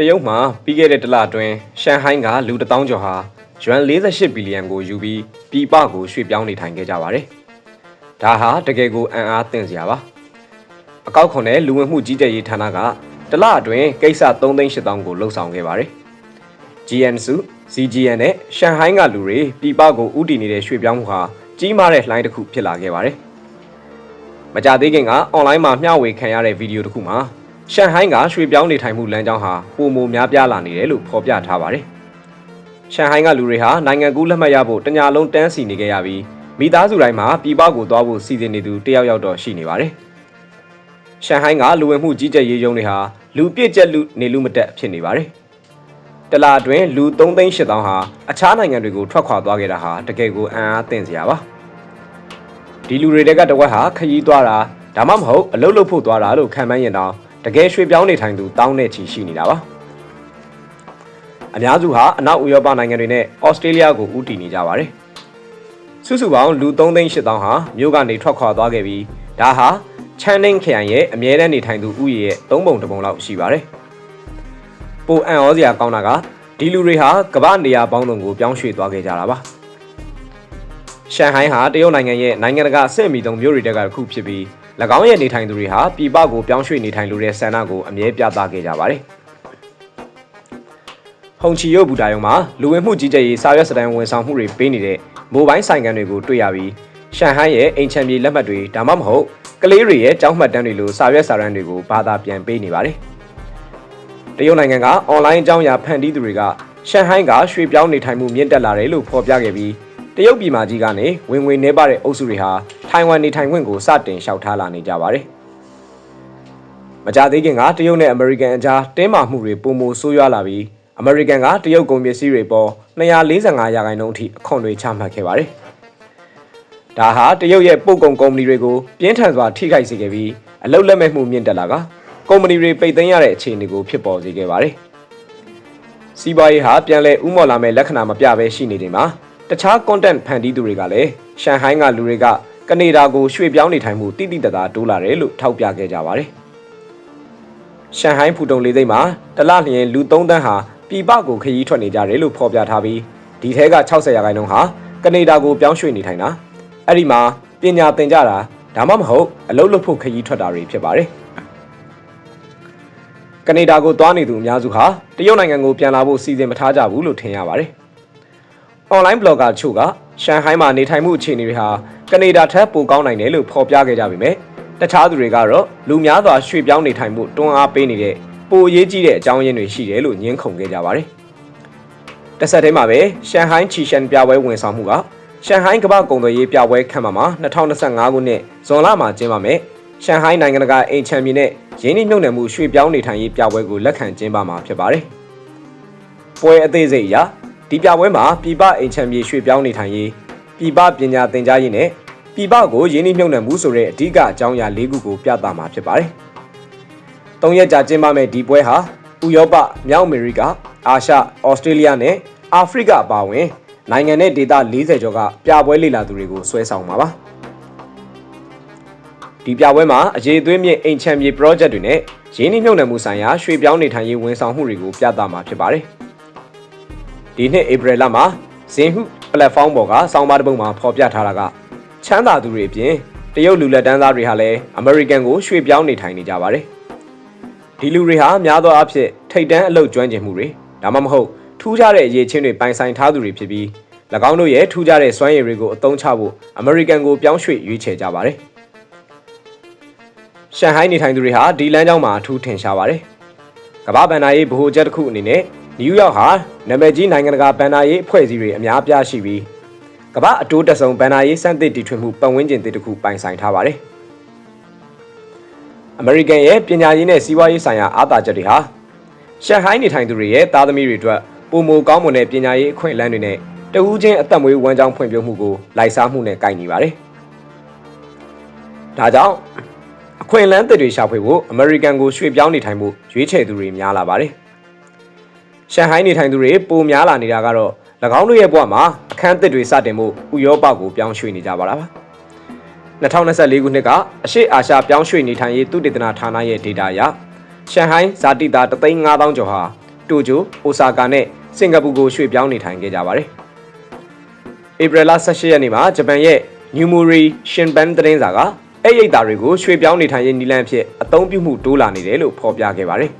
တရုတ်မှာပြီးခဲ့တဲ့တစ်လအတွင်းရှန်ဟိုင်းကလူတစ်တောင်းကျော်ဟာယွမ်48ဘီလီယံကိုယူပြီးပြည်ပကိုရွှေ့ပြောင်းနေထိုင်ခဲ့ကြပါတယ်။ဒါဟာတကယ်ကိုအံ့အားသင့်စရာပါ။အကောက်ခွန်တဲ့လူဝင်မှုကြီးကြပ်ရေးဌာနကတစ်လအတွင်းကိစ္စ3,800ကိုလှုပ်ဆောင်ခဲ့ပါတယ်။ GN စု CGN နဲ့ရှန်ဟိုင်းကလူတွေပြည်ပကိုဥတီနေတဲ့ရွှေ့ပြောင်းမှုဟာကြီးမားတဲ့လှိုင်းတစ်ခုဖြစ်လာခဲ့ပါတယ်။မကြသေးခင်ကအွန်လိုင်းမှာမျှဝေခံရတဲ့ဗီဒီယိုတစ်ခုမှာ ရှန်ဟိုင်းကရွှေ့ပြောင်းနေထိုင်မှုလမ်းကြောင်းဟာပုံမများပြားလာနေတယ်လို့ဖော်ပြထားပါတယ်။ရှန်ဟိုင်းကလူတွေဟာနိုင်ငံကူးလက်မှတ်ရဖို့တညာလုံးတန်းစီနေကြရပြီးမိသားစုတိုင်းမှာပြည်ပကိုသွားဖို့စီစဉ်နေသူတယောက်ယောက်တော့ရှိနေပါတယ်။ရှန်ဟိုင်းကလူဝင်မှုကြီးကြပ်ရေးရုံးတွေဟာလူပြည့်ကျက်လူနေလူမတက်ဖြစ်နေပါတယ်။တလာအတွင်းလူ3,800ဟာအခြားနိုင်ငံတွေကိုထွက်ခွာသွားခဲ့တာဟာတကယ်ကိုအံ့အားသင့်စရာပါ။ဒီလူတွေတက်ကတဝက်ဟာခရီးသွားတာဒါမှမဟုတ်အလုပ်လုပ်ဖို့သွားတာလို့ခံမှန်းရင်တော့ တကယ်ရွှေ့ပြောင်းနေထိုင်သူတောင်းတဲ့ချီရှိနေတာပါအများစုဟာအနောက်ဥရောပနိုင်ငံတွေနဲ့ဩစတြေးလျကိုဦးတည်နေကြပါတယ်စုစုပေါင်းလူ3,800ဟာမြို့ကနေထွက်ခွာသွားခဲ့ပြီးဒါဟာချန်နင်းခရိုင်ရဲ့အမြဲတမ်းနေထိုင်သူဥယျာဉ်ရဲ့၃ပုံတစ်ပုံလောက်ရှိပါတယ်ပိုအံ့ဩစရာကောင်းတာကဒီလူတွေဟာကမ္ဘာနေရာပေါင်းစုံကိုပြောင်းရွှေ့သွားခဲ့ကြတာပါရှန်ဟိုင်းဟာတရုတ်နိုင်ငံရဲ့နိုင်ငံတကာအဆင့်အမီဆုံးမြို့တွေတက်တစ်ခုဖြစ်ပြီး၎ င်းရဲ့နေထိုင်သူတွေဟာပြည်ပကိုပြောင်းရွှေ့နေထိုင်လိုတဲ့ဆန္ဒကိုအမြဲပြသခဲ့ကြပါတယ်။ဟုံချီရုပ်ဘူတာယုံမှာလူဝင်မှုကြီးကြပ်ရေးစာရွက်စာတမ်းဝန်ဆောင်မှုတွေပေးနေတဲ့မိုဘိုင်းဆိုင်ကန်တွေကိုတွေ့ရပြီးရှန်ဟိုင်းရဲ့အိမ်ချမ်းမြေလက်မှတ်တွေဒါမှမဟုတ်ကလေးတွေရဲ့ကျောင်းမှတ်တမ်းတွေလိုစာရွက်စာတမ်းတွေကိုဘာသာပြန်ပေးနေပါတယ်။တရုတ်နိုင်ငံကအွန်လိုင်းအကြောင်းအရာဖန်တီးသူတွေကရှန်ဟိုင်းကရွှေ့ပြောင်းနေထိုင်မှုမြင့်တက်လာတယ်လို့ဖော်ပြခဲ့ပြီးတရုတ်ပြည်မှာကြီးကနေဝင်ငွေနှဲပါတဲ့အုပ်စုတွေဟာ ထိုင်ဝမ်နေထိုင်ခွင့်ကိုစတင်လျှောက်ထားလာနေကြပါတယ်။မကြသေးခင်ကတရုတ်နဲ့အမေရိကန်အကြားတင်းမာမှုတွေပုံမဆိုးရွားလာပြီးအမေရိကန်ကတရုတ်ကုန်ပစ္စည်းတွေပေါ်245ရာခိုင်နှုန်းအထိအခွန်တွေချမှတ်ခဲ့ပါတယ်။ဒါဟာတရုတ်ရဲ့ပို့ကုန်ကုမ္ပဏီတွေကိုပြင်းထန်စွာထိခိုက်စေခဲ့ပြီးအလုတ်လက်မဲ့မှုမြင့်တက်လာကကုမ္ပဏီတွေပိတ်သိမ်းရတဲ့အခြေအနေကိုဖြစ်ပေါ်စေခဲ့ပါတယ်။စီးပွားရေးဟာပြန်လည်ဥမော်လာမဲ့လက္ခဏာမပြဘဲရှိနေတယ်မှာတခြား content ဖန်တီးသူတွေကလည်းရှန်ဟိုင်းကလူတွေက ကနေဒါကိုရွှေ့ပြောင်းနေထိုင်မှုတိတိတသားတိုးလာတယ်လို့ထောက်ပြခဲ့ကြပါတယ်။ရှန်ဟိုင်းဖူတုံလေးသိမ်းမှာတလလျင်လူ3တန်းဟာပြည်ပကိုခရီးထွက်နေကြတယ်လို့ဖော်ပြထားပြီးဒီထဲက60ရာခိုင်နှုန်းဟာကနေဒါကိုပြောင်းရွှေ့နေထိုင်တာအဲ့ဒီမှာပညာသင်ကြတာဒါမှမဟုတ်အလုပ်လုပ်ဖို့ခရီးထွက်တာတွေဖြစ်ပါတယ်။ကနေဒါကိုသွားနေသူအများစုဟာတရုတ်နိုင်ငံကိုပြန်လာဖို့စီစဉ်မထားကြဘူးလို့ထင်ရပါတယ်။ online blogger ချို့ကရှန်ဟိုင်းမှာနေထိုင်မှုအခြေအနေတွေဟာ ကနေဒါထက်ပိုကောင်းနိုင်တယ်လို့ဖော်ပြခဲ့ကြပေမဲ့တခြားသူတွေကတော့လူများစွာရွှေ့ပြောင်းနေထိုင်မှုတွန်းအားပေးနေတဲ့ပိုအရေးကြီးတဲ့အကြောင်းရင်းတွေရှိတယ်လို့ညင်းခုန်ခဲ့ကြပါတယ်။တစ်ဆက်တည်းမှာပဲရှန်ဟိုင်းချီရှန်ပြပွဲဝင်ဆောင်မှုကရှန်ဟိုင်းကမ္ဘာကုန်သွယ်ရေးပြပွဲခန့်မှာမှာ2025ခုနှစ်ဇွန်လမှာကျင်းပမယ်။ရှန်ဟိုင်းနိုင်ငံတကာအိမ်ချန်ပီယံနဲ့ရင်းနှီးမြှုပ်နှံမှုရွှေ့ပြောင်းနေထိုင်ရေးပြပွဲကိုလက်ခံကျင်းပမှာဖြစ်ပါတယ်။ပွဲအသေးစိတ်အရဒီပြပွဲမှာပြည်ပအိမ်ချမ်းမြေရွှေ့ပြောင်းနေထိုင်ရေးပြည်ပပညာသင်ကြားရေးနဲ့ ပြည်ပကိုရင်းနှီးမြှုပ်နှံမှုဆိုတဲ့အဓိကအကြောင်းအရာ၄ခုကိုပြသမှာဖြစ်ပါတယ်။၃ရက်ကြာကျင်းပမယ့်ဒီပွဲဟာဥရောပ၊မြောက်အမေရိက၊အာရှ၊ဩစတြေးလျနဲ့အာဖရိကအပါအဝင်နိုင်ငံနဲ့ဒေသ40ကျော်ကပြပွဲလေ့လာသူတွေကိုဆွဲဆောင်မှာပါ။ဒီပြပွဲမှာအရေးအသွေးမြင့်အိမ်ချမ်းမြေ project တွေနဲ့ရင်းနှီးမြှုပ်နှံမှုဆိုင်ရာရွှေ့ပြောင်းနေထိုင်ရေးဝန်ဆောင်မှုတွေကိုပြသမှာဖြစ်ပါတယ်။ဒီနှစ်ဧပြီလမှာဇင်ဟု platform ပေါ်ကစောင်းပါတစ်ပုဒ်မှာဖော်ပြထားတာက ချမ်းသာသူတွေအပြင်တရုတ်လူလက်တန်းသားတွေဟာလည်း American ကိုရွှေ့ပြောင်းနေထိုင်နေကြပါတယ်။ဒီလူတွေဟာများသောအားဖြင့်ထိတ်တန်းအလုပ်ကျွမ်းကျင်မှုတွေဒါမှမဟုတ်ထူးခြားတဲ့အရေးချင်းတွေပိုင်ဆိုင်ထားသူတွေဖြစ်ပြီး၎င်းတို့ရဲ့ထူးခြားတဲ့စွမ်းရည်တွေကိုအသုံးချဖို့ American ကိုပြောင်းရွှေ့ရွေးချယ်ကြပါတယ်။ရှန်ဟိုင်းနေထိုင်သူတွေဟာဒီလမ်းကြောင်းမှာအထူးထင်ရှားပါတယ်။ကမ္ဘာဘဏ္ဍာရေးဗဟိုချက်တစ်ခုအနေနဲ့နယူးယောက်ဟာနာမည်ကြီးနိုင်ငံတကာဘဏ္ဍာရေးအဖွဲ့အစည်းတွေအများပြားရှိပြီး ကမ္ဘာအတိုးတက်ဆုံးဘဏ္ဍာရေးစံသစ်တီထွင်မှုပတ်ဝန်းကျင်သစ်တစ်ခုပိုင်ဆိုင်ထားပါတယ်။အမေရိကန်ရဲ့ပညာရေးနဲ့စီးပွားရေးဆိုင်ရာအားသာချက်တွေဟာရှန်ဟိုင်းနေထိုင်သူတွေရဲ့သားသမီးတွေအတွက်ပုံမကောင်းမွန်တဲ့ပညာရေးအခွင့်အလမ်းတွေနဲ့တဦးချင်းအသက်မွေးဝမ်းကြောင်းဖွံ့ဖြိုးမှုကိုလိုက်စားမှုနဲ့ကိုင်နေပါတယ်။ဒါကြောင့်အခွင့်အလမ်းသစ်တွေရှာဖွေဖို့အမေရိကန်ကိုရွှေ့ပြောင်းနေထိုင်မှုရွေးချယ်သူတွေများလာပါတယ်။ရှန်ဟိုင်းနေထိုင်သူတွေပိုများလာနေတာကတော့၎ င်းတို့ရဲ့ဘဝမှာအခန်းသစ်တွေစတင်မှုဥရောပကိုပြောင်းရွှေ့နေကြပါလားပါ2024ခုနှစ်ကအရှေ့အာရှပြောင်းရွှေ့နေထိုင်ရေးသုတေသနဌာနရဲ့ဒေတာအရရှန်ဟိုင်းဇာတိသား35000ကျော်ဟာတိုကျိုအိုဆာကာနဲ့စင်ကာပူကိုရွှေ့ပြောင်းနေထိုင်ခဲ့ကြပါတယ်ဧပြီလ18ရက်နေ့မှာဂျပန်ရဲ့ Numuri Shinban သတင်းစာကအဲ့ရိတ်သားတွေကိုရွှေ့ပြောင်းနေထိုင်ရေးနီလန်းဖြစ်အသုံးပြုမှုတိုးလာနေတယ်လို့ဖော်ပြခဲ့ပါတယ်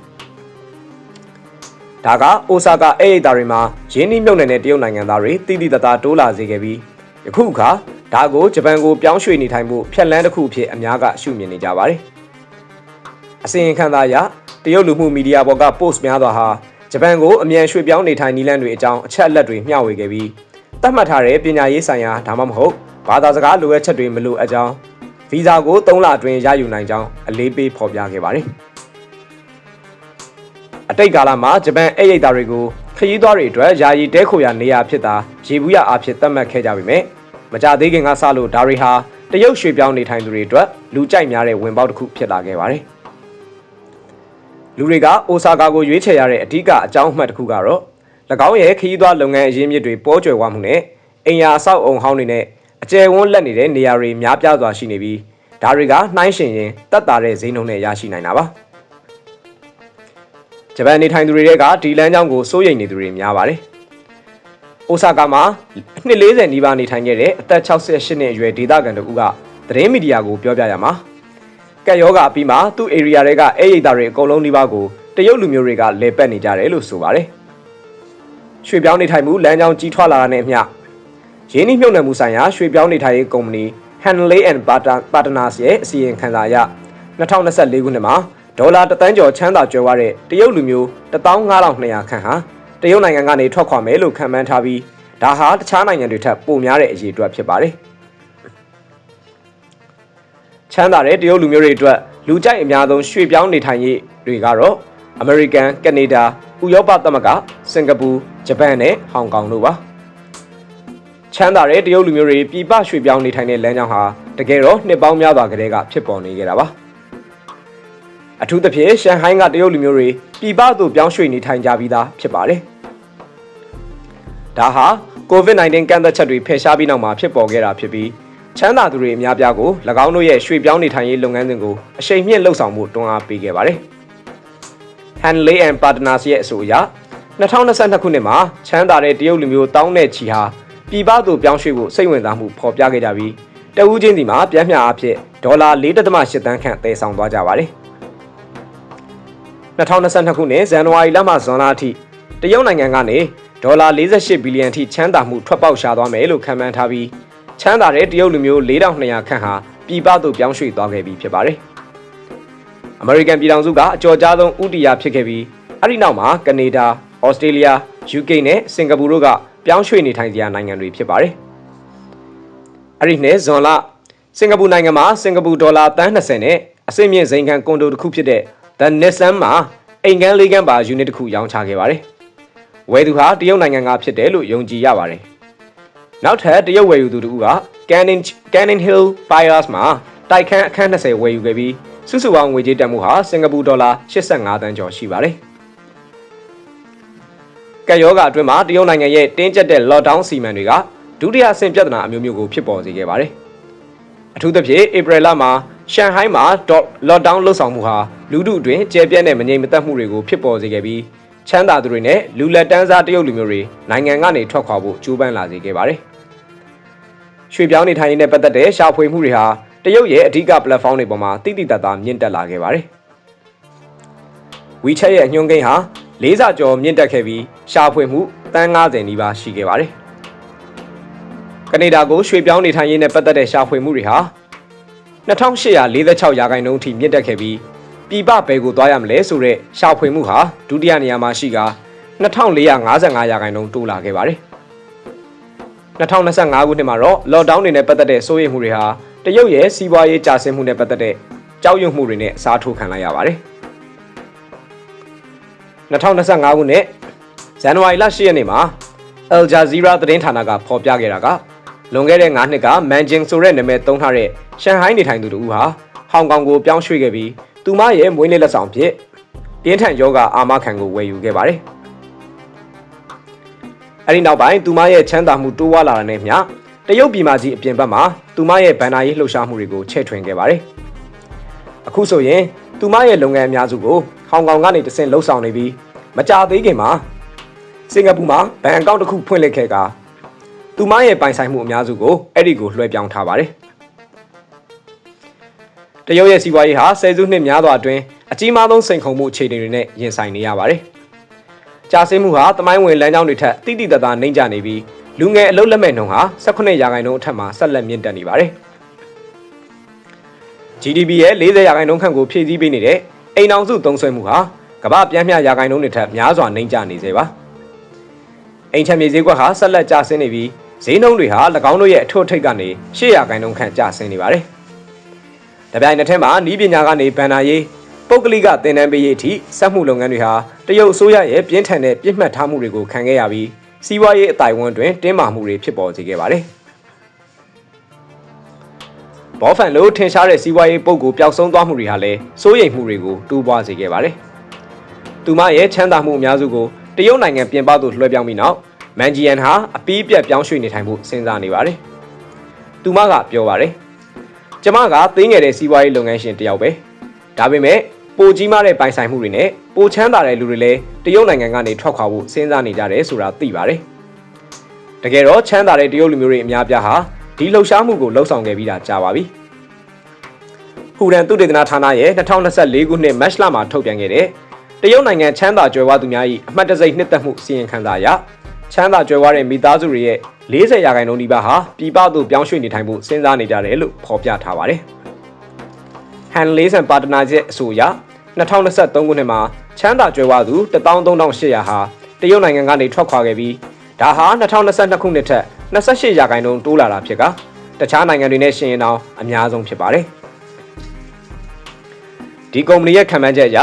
ဒါကအိုဆာကာအဲ့ရိတ်သားတွေမှာရင်းနှီးမြှုပ်နှံတဲ့တရုတ်နိုင်ငံသားတွေတိတိတသားတိုးလာစေခဲ့ပြီးယခုအခါဒါကိုဂျပန်ကိုပြောင်းရွှေ့နေထိုင်မှုဖြတ်လန်းတစ်ခုအဖြစ်အများကရှုမြင်နေကြပါတယ်အစီရင်ခံစာအရတရုတ်လူမှုမီဒီယာပေါ်က post များစွာဟာဂျပန်ကိုအမြန်ရွှေ့ပြောင်းနေထိုင်နီလန်းတွေအကြောင်းအချက်အလက်တွေမျှဝေခဲ့ပြီးသတ်မှတ်ထားတဲ့ပညာရေးဆိုင်ရာဒါမှမဟုတ်ဘာသာစကားလိုအပ်ချက်တွေမလိုအပ်ကြောင်းဗီဇာကို3လအတွင်းရယူနိုင်ကြောင်းအလေးပေးဖော်ပြခဲ့ပါတယ် အတိတ်ကာလမှာဂျပန်အဲ့ရိတ်သားတွေကိုခရီးသွားတွေအတွက်ယာယီတဲခိုရာနေရာဖြစ်တာရေဘူးရအဖြစ်သတ်မှတ်ခဲ့ကြပြီမဲ့မကြသေးခင်ကစလို့ဒါတွေဟာတရုတ်ရွှေ့ပြောင်းနေထိုင်သူတွေအတွက်လူကြိုက်များတဲ့ဝင်ပေါက်တစ်ခုဖြစ်လာခဲ့ပါတယ်လူတွေကအိုဆာကာကိုရွေးချယ်ရတဲ့အဓိကအကြောင်းအမှတ်တစ်ခုကတော့၎င်းရဲ့ခရီးသွားလုပ်ငန်းအရင်းမြစ်တွေပေါ်ကျွယ်ဝမှုနဲ့အင်ယာအဆောက်အုံဟောင်းတွေနဲ့အကျယ်ဝန်းလက်နေတဲ့နေရာတွေများပြားစွာရှိနေပြီးဒါတွေကနှိုင်းယှဉ်ရင်တက်တာတဲ့ဈေးနှုန်းနဲ့ရရှိနိုင်တာပါ ဂျပန်နေထိုင်သူတွေကဒီလမ်းကြောင်းကိုစိုးရိမ်နေသူတွေများပါတယ်အိုဆာကာမှာနှစ်40နီးပါးနေထိုင်ခဲ့တဲ့အသက်68နှစ်အရွယ်ဒေသခံတို့ကသတင်းမီဒီယာကိုပြောပြရမှာကက်ယောဂအပြီးမှာသူ့ area တွေကအဲ့ရိတ်သားတွေအကုန်လုံးဒီပါကိုတရုတ်လူမျိုးတွေကလဲပတ်နေကြတယ်လို့ဆိုပါတယ်ရွှေပြောင်းနေထိုင်မှုလမ်းကြောင်းကြီးထွားလာတာနဲ့အမျှရင်းနှီးမြှုပ်နှံမှုဆိုင်ရာရွှေပြောင်းနေထိုင်ရေးကုမ္ပဏီ Hanley and Partners ရဲ့အစီရင်ခံစာအရ2024ခုနှစ်မှာ ဒေါ်လာတသန်းကျော်ချမ်းသာကြွယ်ဝတဲ့တရုတ်လူမျိုး15200ခန့်ဟာတရုတ်နိုင်ငံကနေထွက်ခွာမယ်လို့ခန့်မှန်းထားပြီးဒါဟာတခြားနိုင်ငံတွေထက်ပိုများတဲ့အရေးအတွက်ဖြစ်ပါတယ်ချမ်းသာတဲ့တရုတ်လူမျိုးတွေအတွက်လူကြိုက်အများဆုံးရွှေ့ပြောင်းနေထိုင်ရေးတွေကတော့အမေရိကန်၊ကနေဒါ၊ဥရောပသမဂ္ဂ၊စင်ကာပူ၊ဂျပန်နဲ့ဟောင်ကောင်တို့ပါချမ်းသာတဲ့တရုတ်လူမျိုးတွေပြည်ပရွှေ့ပြောင်းနေထိုင်တဲ့လမ်းကြောင်းဟာတကယ်တော့နှစ်ပေါင်းများစွာကတည်းကဖြစ်ပေါ်နေကြတာပါ အထူးသဖြင့်ရှန်ဟိုင်းကတရုတ်လူမျိုးတွေပြည်ပသို့ပြောင်းရွှေ့နေထိုင်ကြပြီးသားဖြစ်ပါတယ်ဒါဟာ COVID-19 ကန့်သက်ချက်တွေဖယ်ရှားပြီးနောက်မှာဖြစ်ပေါ်ခဲ့တာဖြစ်ပြီးချမ်းသာသူတွေအများပြားကို၎င်းတို့ရဲ့ရွှေ့ပြောင်းနေထိုင်ရေးလုပ်ငန်းစဉ်ကိုအရှိန်မြင့်လှုပ်ဆောင်မှုတွန်းအားပေးခဲ့ပါတယ်။ Hanley and Partners ရဲ့အဆိုအရ2022ခုနှစ်မှာချမ်းသာတဲ့တရုတ်လူမျိုးတောင်းတဲ့ချီဟာပြည်ပသို့ပြောင်းရွှေ့ဖို့စိတ်ဝင်စားမှုဖော်ပြခဲ့ကြပြီးတဦးချင်းစီမှာပြန်မျှအဖြစ်ဒေါ်လာ4.8တန်းခန့်တည်ဆောင်သွားကြပါတယ်။ 2022ခုနှစ်ဇန်နဝါရီလမှဇွန်လအထိတရုတ်နိုင်ငံကနေဒေါ်လာ48ဘီလီယံထိချမ်းသာမှုထွက်ပေါက်ရှာသွားမယ်လို့ခန့်မှန်းထားပြီးချမ်းသာတဲ့တရုတ်လူမျိုး4200ခန့်ဟာပြည်ပသို့ပြောင်းရွှေ့သွားခဲ့ပြီဖြစ်ပါတယ်။အမေရိကန်ပြည်ထောင်စုကအကြော်ကြားဆုံးဥတီယာဖြစ်ခဲ့ပြီးအဲ့ဒီနောက်မှာကနေဒါ၊ဩစတြေးလျ၊ UK နဲ့စင်ကာပူတို့ကပြောင်းရွှေ့နေထိုင်စရာနိုင်ငံတွေဖြစ်ပါတယ်။အဲ့ဒီနှစ်ဇွန်လစင်ကာပူနိုင်ငံမှာစင်ကာပူဒေါ်လာ30နဲ့အစိမ့်မြင့်ဇိမ်ခံကွန်ဒိုတစ်ခုဖြစ်တဲ့ The Nissan မှာအိမ်ကန်းလေးကန်းပါယူနစ်တစ်ခုရောင်းချခဲ့ပါတယ်။ဝယ်သူဟာတရုတ်နိုင်ငံကဖြစ်တယ်လို့ယုံကြည်ရပါတယ်။နောက်ထပ်တရုတ်ဝယ်ယူသူတို့က Canning Canning Hill Fires မှာတိုက်ခန်းအခန်း20ဝယ်ယူခဲ့ပြီးစုစုပေါင်းငွေကြေးတန်မှုဟာစင်ကာပူဒေါ်လာ85တန်းကျော်ရှိပါတယ်။ကက်ယောဂအတွင်းမှာတရုတ်နိုင်ငံရဲ့တင်းကျပ်တဲ့ lockdown စီမံတွေကဒုတိယအဆင့်ပြဿနာအမျိုးမျိုးကိုဖြစ်ပေါ်စေခဲ့ပါတယ်။အထူးသဖြင့်ဧပြီလမှာ ရှန်ဟိုင်းမှာ lockdown လှုပ်ဆောင်မှုဟာလူထုအတွင်းကျယ်ပြန့်တဲ့မငြိမ်မသက်မှုတွေကိုဖြစ်ပေါ်စေခဲ့ပြီးချမ်းသာသူတွေနဲ့လူလက်တန်းစားတရုတ်လူမျိုးတွေနိုင်ငံကနေထွက်ခွာဖို့ကြိုးပမ်းလာစေခဲ့ပါတယ်။ရွှေပြောင်းနေထိုင်ရေးနဲ့ပတ်သက်တဲ့ရှာဖွေမှုတွေဟာတရုတ်ရဲ့အဓိက platform တွေပေါ်မှာတိတိတတ်တာမြင့်တက်လာခဲ့ပါတယ်။ WeChat ရဲ့အညွှန်းကိန်းဟာလေးစာကျော်မြင့်တက်ခဲ့ပြီးရှာဖွေမှုတန်း90နီးပါးရှိခဲ့ပါတယ်။ကနေဒါကိုရွှေပြောင်းနေထိုင်ရေးနဲ့ပတ်သက်တဲ့ရှာဖွေမှုတွေဟာ 2846ရာခိုင်နှုန်းထိမြင့်တက်ခဲ့ပြီးပြည်ပဘယ်ကိုသွားရမလဲဆိုတဲ့ရှာဖွေမှုဟာဒုတိယနေရာမှာရှိက2455ရာခိုင်နှုန်းတိုးလာခဲ့ပါတယ်။2025ခုနှစ်မှာတော့ lockdown တွေနဲ့ပတ်သက်တဲ့စိုးရိမ်မှုတွေဟာတရုတ်ရဲ့စီးပွားရေးကျဆင်းမှုနဲ့ပတ်သက်တဲ့ကြောက်ရွံ့မှုတွေနဲ့အစားထိုးခံလိုက်ရပါတယ်။2025ခုနှစ်ဇန်နဝါရီလ10ရက်နေ့မှာ Al Jazeera သတင်းဌာနကဖော်ပြခဲ့တာက လွန်ခဲ့တဲ့9နှစ်ကမန်ဂျင်ဆိုတဲ့နာမည်သုံးထားတဲ့ရှန်ဟိုင်းနေထိုင်သူတို့ဟာဟောင်ကောင်ကိုပြောင်းရွှေ့ခဲ့ပြီးသူမရဲ့မွေးနေ့လက်ဆောင်ဖြစ်ပြင်းထန်ယောဂအာမခံကိုဝယ်ယူခဲ့ပါတယ်။အဲဒီနောက်ပိုင်းသူမရဲ့ချမ်းသာမှုတိုးဝါလာတဲ့နဲ့မျှတရုတ်ပြည်မကြီးအပြင်ဘက်မှာသူမရဲ့ဗန်နာရေးလှုပ်ရှားမှုတွေကိုချဲ့ထွင်ခဲ့ပါတယ်။အခုဆိုရင်သူမရဲ့လုပ်ငန်းအများစုကိုဟောင်ကောင်ကနေတဆင့်လှုပ်ဆောင်နေပြီးမကြသေးခင်မှာစင်ကာပူမှာဘဏ်အကောင့်တစ်ခုဖွင့်လှစ်ခဲ့က သူမရဲ့ပိုင်ဆိုင်မှုအများစုကိုအဲ့ဒီကိုလွှဲပြောင်းထားပါတယ်တရုတ်ရဲ့စီးပွားရေးဟာဆယ်စုနှစ်များစွာအတွင်းအကြီးမားဆုံးစိန်ခေါ်မှုအခြေအနေတွေနဲ့ရင်ဆိုင်နေရပါတယ်ကြာဆင်းမှုဟာတမိုင်းဝင်လမ်းကြောင်းတွေထက်တိတိတသားနှိမ့်ကျနေပြီးလူငယ်အလုပ်လက်မဲ့နှုန်းဟာ18ရာခိုင်နှုန်းအထက်မှာဆက်လက်မြင့်တက်နေပါတယ် GDP ရဲ့40ရာခိုင်နှုန်းခန့်ကိုဖြည့်ဆည်းပေးနေတဲ့အိမ်အောင်စုသုံးစွဲမှုဟာကမ္ဘာပြန်းမျှရာခိုင်နှုန်းတွေထက်များစွာနှိမ့်ကျနေသေးပါအိမ်ချမ်းမြေဈေးကွက်ဟာဆက်လက်ကျဆင်းနေပြီး ဈေးနှုန်းတွေဟာ၎င်းတို့ရဲ့အထွတ်ထိပ်ကနေ8ရာခိုင်နှုန်းခန့်ကျဆင်းနေပါတယ်။တပြိုင်နက်တည်းမှာဤပညာကနေဗန်နာရေးပုဂ္ဂလိကသင်တန်းပေးရေးအထိစက်မှုလုပ်ငန်းတွေဟာတရုတ်အစိုးရရဲ့ပြင်းထန်တဲ့ပြစ်မှတ်ထားမှုတွေကိုခံခဲ့ရပြီးစီးပွားရေးအတိုင်းအဝန်တွင်တင်းမာမှုတွေဖြစ်ပေါ်စေခဲ့ပါတယ်။ဘောဖန်လိုထင်ရှားတဲ့စီးပွားရေးပုံကိုပျောက်ဆုံးသွားမှုတွေဟာလည်းစိုးရိမ်မှုတွေကိုတိုးပွားစေခဲ့ပါတယ်။သူမရဲ့ချမ်းသာမှုအများစုကိုတရုတ်နိုင်ငံပြင်ပသို့လွှဲပြောင်းပြီးနောက် မန်ဂျီယန်ဟာအပီးပြတ်ပြောင်းရွှေ့နေထိုင်ဖို့စဉ်းစားနေပါတယ်။သူမကပြောပါတယ်။ကျမကသိငယ်တဲ့စီးပွားရေးလုပ်ငန်းရှင်တယောက်ပဲ။ဒါပေမဲ့ပိုကြီးမားတဲ့ပိုင်ဆိုင်မှုတွေနဲ့ပိုချမ်းသာတဲ့လူတွေလည်းတရုတ်နိုင်ငံကနေထွက်ခွာဖို့စဉ်းစားနေကြတယ်ဆိုတာသိပါတယ်။တကယ်တော့ချမ်းသာတဲ့တရုတ်လူမျိုးတွေအများပြားဟာဒီလှုပ်ရှားမှုကိုလှုပ်ဆောင်ခဲ့ပြီးတာကြာပါပြီ။ဟူရန်သုတေသနဌာနရဲ့2024ခုနှစ်မတ်လမှာထုတ်ပြန်ခဲ့တဲ့တရုတ်နိုင်ငံချမ်းသာကြွယ်ဝသူများ၏အမှတ်တရစိတ်နှစ်သက်မှုစီရင်ခံစာအရ ချမ်းသာကြွယ်ဝတဲ့မိသားစုတွေရဲ့40ရာခိုင်နှုန်းဒီပါဟာပြည်ပသို့ပြောင်းရွှေ့နေထိုင်ဖို့စဉ်းစားနေကြတယ်လို့ဖော်ပြထားပါတယ်။ Han Leeson ပါတနာချက်အဆိုအရ2023ခုနှစ်မှာချမ်းသာကြွယ်ဝသူ13800ဟာတရုတ်နိုင်ငံကနေထွက်ခွာခဲ့ပြီးဒါဟာ2022ခုနှစ်ထက်28ရာခိုင်နှုန်းတိုးလာတာဖြစ်ကတခြားနိုင်ငံတွေနဲ့ရှင်ရင်တော့အများဆုံးဖြစ်ပါတယ်။ဒီကုမ္ပဏီရဲ့ခံမှန်းချက်အရ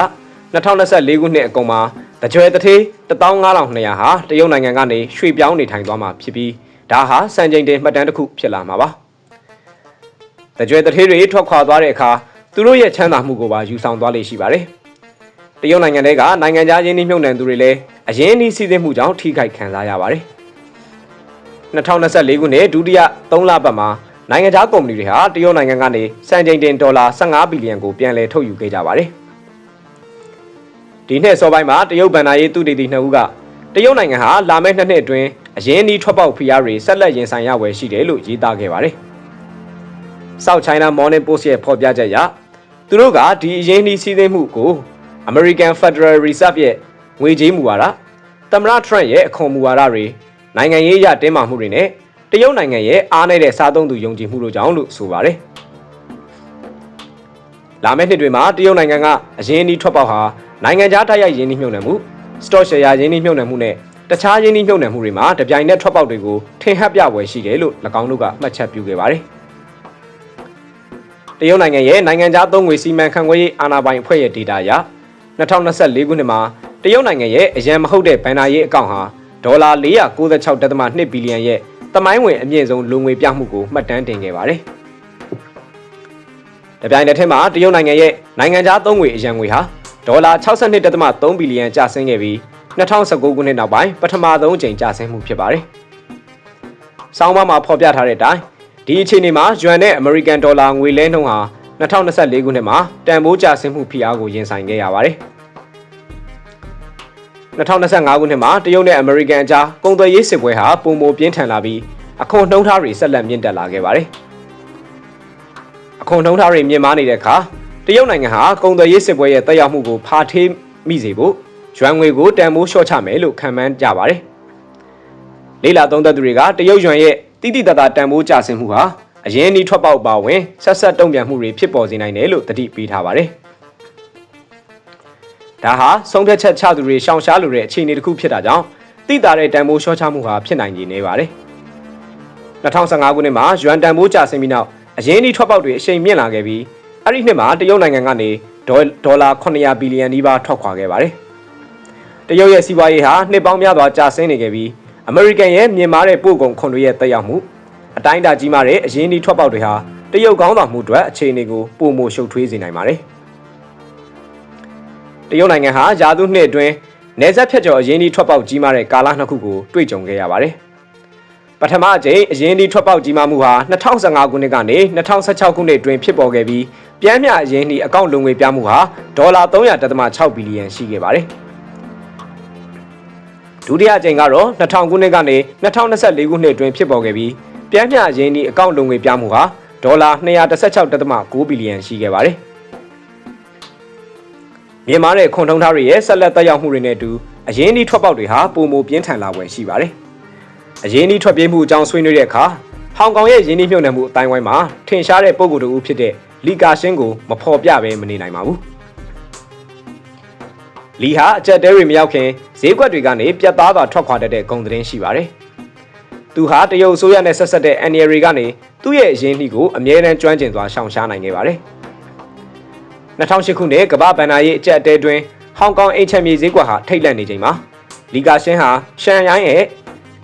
2024ခုနှစ်အကုန်မှာ တကြွယ်တထေး15200ဟာတရုတ်နိုင်ငံကနေရွှေ့ပြောင်းနေထိုင်သွားမှာဖြစ်ပြီးဒါဟာစံချိန်တင်မှတ်တမ်းတစ်ခုဖြစ်လာမှာပါ။တကြွယ်တထေးတွေထွက်ခွာသွားတဲ့အခါသူတို့ရဲ့ချမ်းသာမှုကိုပါယူဆောင်သွားလိမ့်ရှိပါတယ်။တရုတ်နိုင်ငံတွေကနိုင်ငံခြားရင်းနှီးမြှုပ်နှံသူတွေလည်းအရင်းနှီးစီးဆင်းမှုကြောင့်ထိခိုက်ခံစားရပါတယ်။2024ခုနှစ်ဒုတိယ3လပတ်မှာနိုင်ငံခြားကုမ္ပဏီတွေဟာတရုတ်နိုင်ငံကနေစံချိန်တင်ဒေါ်လာ15ဘီလီယံကိုပြန်လည်ထုတ်ယူခဲ့ကြပါတယ်။ ဒီနှစ်စောပိုင်းမှာတရုတ်ဗန်နာရေးသူတေသီနှစ်ဦးကတရုတ်နိုင်ငံဟာလာမယ့်နှစ်နှစ်အတွင်းအရင်းအနှီးထွက်ပေါက်ဖိအားတွေဆက်လက်ရင်ဆိုင်ရဝယ်ရှိတယ်လို့ရေးသားခဲ့ပါတယ်။ South China Morning Post ရဲ့ဖော်ပြချက်အရသူတို့ကဒီအရင်းအနှီးစီးဆင်းမှုကို American Federal Reserve ရဲ့ငွေကြေးမူဝါဒသမ္မတ Trump ရဲ့အခွန်မူဝါဒတွေနိုင်ငံရေးအရတင်းမာမှုတွေနဲ့တရုတ်နိုင်ငံရဲ့အားနည်းတဲ့စားသုံးသူယုံကြည်မှုတို့ကြောင့်လို့ဆိုပါတယ်။လာမယ့်နှစ်တွေမှာတရုတ်နိုင်ငံကအရင်းအနှီးထွက်ပေါက်ဟာ နိုင်ငံခြားတိုက်ရိုက်ရင်းနှီးမြှုပ်နှံမှု stock share ရင်းနှီးမြှုပ်နှံမှုနဲ့တခြားရင်းနှီးမြှုပ်နှံမှုတွေမှာတပြိုင်နက်ထွက်ပေါက်တွေကိုထင်ဟပ်ပြပွဲရှိတယ်လို့၎င်းတို့ကမှတ်ချက်ပြုခဲ့ပါတယ်။တရုတ်နိုင်ငံရဲ့နိုင်ငံခြားသုံးငွေစီမံခန့်ခွဲရေးအာဏာပိုင်အဖွဲ့ရဲ့ data အရ2024ခုနှစ်မှာတရုတ်နိုင်ငံရဲ့အရန်မဟုတ်တဲ့ဘဏ္ဍာရေးအကောင့်ဟာဒေါ်လာ496.2ဘီလီယံရဲ့တမိုင်းဝင်အမြင့်ဆုံးလူငွေပြမှုကိုမှတ်တမ်းတင်ခဲ့ပါတယ်။တပြိုင်တည်းထဲမှာတရုတ်နိုင်ငံရဲ့နိုင်ငံခြားသုံးငွေအရန်ငွေဟာ ဒေါ်လာ62.3ဘီလီယံကျဆင်းခဲ့ပြီး2019ခုနှစ်နောက်ပိုင်းပထမဆုံးအကြိမ်ကျဆင်းမှုဖြစ်ပါတယ်။ဆောင်းပါးမှာဖော်ပြထားတဲ့အတိုင်းဒီအခြေအနေမှာယွမ်နဲ့အမေရိကန်ဒေါ်လာငွေလဲနှုန်းဟာ2024ခုနှစ်မှာတန်ဖိုးကျဆင်းမှုဖိအားကိုရင်ဆိုင်ခဲ့ရပါတယ်။2025ခုနှစ်မှာတရုတ်နဲ့အမေရိကန်အကြားကုန်သွယ်ရေးစစ်ပွဲဟာပုံမပြင်းထန်လာပြီးအခွန်နှုန်းထားတွေဆက်လက်မြင့်တက်လာခဲ့ပါတယ်။အခွန်နှုန်းထားတွေမြင့်မားနေတဲ့အခါ တရုတ်နိုင်ငံဟာကုန်သွယ်ရေးစစ်ပွဲရဲ့တက်ရောက်မှုကိုဖာထေးမိစေဖို့ရွမ်ငွေကိုတန်ဖိုးလျှော့ချမယ်လို့ခံမှန်းကြပါတယ်။လေးလာသုံးသက်သူတွေကတရုတ်ရွမ်ရဲ့တိတိတသားတန်ဖိုးကျဆင်းမှုဟာအရင်ဒီထွက်ပေါက်ပါဝင်ဆက်ဆက်တုံ့ပြန်မှုတွေဖြစ်ပေါ်စေနိုင်တယ်လို့တတိပေးထားပါတယ်။ဒါဟာဆုံးဖြတ်ချက်ချသူတွေရှောင်ရှားလိုတဲ့အခြေအနေတစ်ခုဖြစ်တာကြောင့်တိတာတဲ့တန်ဖိုးလျှော့ချမှုဟာဖြစ်နိုင်နေပါတယ်။2015ခုနှစ်မှာယွမ်တန်ဖိုးကျဆင်းပြီးနောက်အရင်ဒီထွက်ပေါက်တွေအရှိန်မြင့်လာခဲ့ပြီး အဲ့ဒီနှစ်မှာတရုတ်နိုင်ငံကနေဒေါ်လာ900ဘီလီယံနီးပါးထွက်ခွာခဲ့ပါတယ်။တရုတ်ရဲ့စီးပွားရေးဟာနှစ်ပေါင်းများစွာကျဆင်းနေခဲ့ပြီးအမေရိကန်ရဲ့မြင့်မားတဲ့ပို့ကုန်ခွန်တွေရဲ့တက်ရောက်မှုအတိုင်းအတာကြီးမားတဲ့အရင်းအနှီးထွက်ပေါက်တွေဟာတရုတ်ကောင်းဆောင်မှုအတွက်အခြေအနေကိုပုံမိုရှုပ်ထွေးစေနိုင်ပါတယ်။တရုတ်နိုင်ငံဟာယာသူနှစ်အတွင်းနေဆက်ဖြတ်ကျော်အရင်းအနှီးထွက်ပေါက်ကြီးမားတဲ့ကာလနှစ်ခုကိုတွေ့ကြုံခဲ့ရပါတယ်။ ပထမအကြိမ်အရင်ဒီထွက်ပေါက်ကြီးမားမှုဟာ2015ခုနှစ်ကနေ2016ခုနှစ်အတွင်းဖြစ်ပေါ်ခဲ့ပြီးပြန်မြအရင်ဒီအကောင့်လုံငွေပြမှုဟာဒေါ်လာ300.6ဘီလီယံရှိခဲ့ပါတယ်။ဒုတိယအကြိမ်ကတော့2000ခုနှစ်ကနေ2024ခုနှစ်အတွင်းဖြစ်ပေါ်ခဲ့ပြီးပြန်မြရင်းဒီအကောင့်လုံငွေပြမှုဟာဒေါ်လာ216.9ဘီလီယံရှိခဲ့ပါတယ်မြန်မာတဲ့ခွန်ထုံးထားတွေရဲ့ဆက်လက်တက်ရောက်မှုတွေနဲ့အတူအရင်းဒီထွက်ပေါက်တွေဟာပုံမပြင်းထန်လာွယ်ရှိပါတယ် အရင်းဒီထွက်ပြေးမှုအကြောင်းဆွေးနွေးတဲ့အခါဟောင်ကောင်ရဲ့ရင်းနှီးမြှုပ်နှံမှုအတိုင်းဝိုင်းမှာထင်ရှားတဲ့ပုံကိုယ်တူဖြစ်တဲ့လီကာရှင်းကိုမဖော်ပြဘဲမနေနိုင်ပါဘူးလီဟာအကြက်တဲတွေမရောက်ခင်ဈေးကွက်တွေကနေပြတ်သားစွာထွက်ခွာတတ်တဲ့ဂုံသတင်းရှိပါတယ်သူဟာတရုတ်အစိုးရနဲ့ဆက်ဆက်တဲ့ NRA ကနေသူ့ရဲ့အရင်းနှီးကိုအမြဲတမ်းကျွမ်းကျင်စွာရှောင်ရှားနိုင်ခဲ့ပါတယ်2008ခုနှစ်ကမ္ဘာဘဏ္ဍာရေးအကြက်အတဲတွင်ဟောင်ကောင်အိမ်ချမ်းမြေဈေးကွက်ဟာထိတ်လန့်နေချိန်မှာလီကာရှင်းဟာရှန်ရိုင်းရဲ့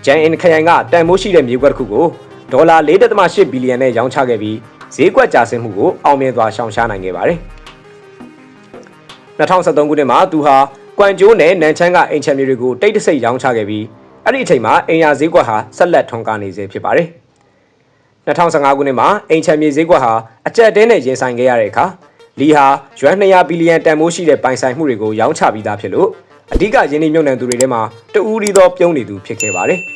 ဂျန်အင်ခရိုင်ကတန်မိုးရှိတဲ့မြေကွက်တစ်ခုကိုဒေါ်လာ4.8ဘီလီယံနဲ့ရောင်းချခဲ့ပြီးဈေးကွက်ကျဆင်းမှုကိုအောင်မြင်စွာရှောင်ရှားနိုင်ခဲ့ပါတယ်2013ခုနှစ်မှာသူဟာကွမ်ကျိုးနဲ့နန်ချန်းကအိမ်ချမ်းမြေတွေကိုတိတ်တဆိတ်ရောင်းချခဲ့ပြီးအဲ့ဒီအချိန်မှာအိမ်ယာဈေးကွက်ဟာဆက်လက်ထွန်းကားနေစေဖြစ်ပါတယ်2015ခုနှစ်မှာအိမ်ချမ်းမြေဈေးကွက်ဟာအကြက်တဲနဲ့ရင်ဆိုင်ခဲ့ရတဲ့အခါလီဟာရွမ်200ဘီလီယံတန်ဖိုးရှိတဲ့ပိုင်ဆိုင်မှုတွေကိုရောင်းချပြီးသားဖြစ်လို့အဓိကယင်းနှိမ့်မြုပ်နှံသူတွေထဲမှာတဦးရီသောပြုံးနေသူဖြစ်ခဲ့ပါတယ်